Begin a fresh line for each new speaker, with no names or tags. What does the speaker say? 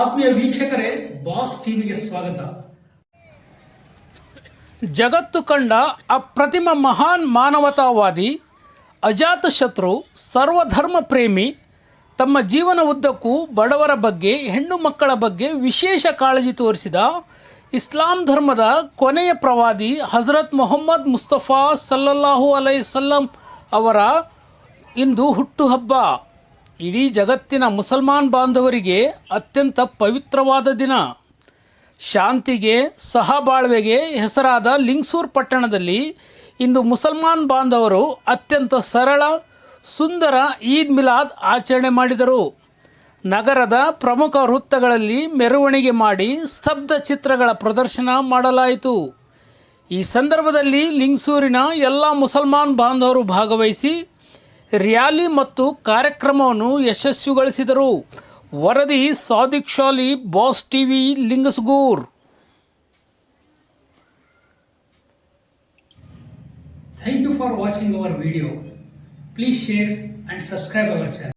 ಆತ್ಮೀಯ ವೀಕ್ಷಕರೇ, ಬಾಸ್ ಟಿವಿಗೆ ಸ್ವಾಗತ.
ಜಗತ್ತು ಕಂಡ ಅಪ್ರತಿಮ ಮಹಾನ್ ಮಾನವತಾವಾದಿ ಅಜಾತಶತ್ರು ಸರ್ವಧರ್ಮ ಪ್ರೇಮಿ, ತಮ್ಮ ಜೀವನ ಉದ್ದಕ್ಕೂ ಬಡವರ ಬಗ್ಗೆ, ಹೆಣ್ಣು ಮಕ್ಕಳ ಬಗ್ಗೆ ವಿಶೇಷ ಕಾಳಜಿ ತೋರಿಸಿದ ಇಸ್ಲಾಂ ಧರ್ಮದ ಕೊನೆಯ ಪ್ರವಾದಿ ಹಜರತ್ ಮೊಹಮ್ಮದ್ ಮುಸ್ತಫಾ ಸಲ್ಲಲ್ಲಾಹು ಅಲೈ ಸಲ್ಲಂ ಅವರ ಇಂದು ಹುಟ್ಟುಹಬ್ಬ. ಇಡೀ ಜಗತ್ತಿನ ಮುಸಲ್ಮಾನ್ ಬಾಂಧವರಿಗೆ ಅತ್ಯಂತ ಪವಿತ್ರವಾದ ದಿನ. ಶಾಂತಿಗೆ, ಸಹಬಾಳ್ವೆಗೆ ಹೆಸರಾದ ಲಿಂಗ್ಸೂರ್ ಪಟ್ಟಣದಲ್ಲಿ ಇಂದು ಮುಸಲ್ಮಾನ್ ಬಾಂಧವರು ಅತ್ಯಂತ ಸರಳ, ಸುಂದರ ಈದ್ ಮಿಲಾದ್ ಆಚರಣೆ ಮಾಡಿದರು. ನಗರದ ಪ್ರಮುಖ ವೃತ್ತಗಳಲ್ಲಿ ಮೆರವಣಿಗೆ ಮಾಡಿ ಸ್ತಬ್ಧ ಚಿತ್ರಗಳ ಪ್ರದರ್ಶನ ಮಾಡಲಾಯಿತು. ಈ ಸಂದರ್ಭದಲ್ಲಿ ಲಿಂಗ್ಸೂರಿನ ಎಲ್ಲ ಮುಸಲ್ಮಾನ್ ಬಾಂಧವರು ಭಾಗವಹಿಸಿ ರ್ಯಾಲಿ ಮತ್ತು ಕಾರ್ಯಕ್ರಮವನ್ನು ಯಶಸ್ವಿಗೊಳಿಸಿದರು. ವರದಿ Sadiq Shali boss TV Lingsugur.
Thank you for watching our video please share and subscribe our channel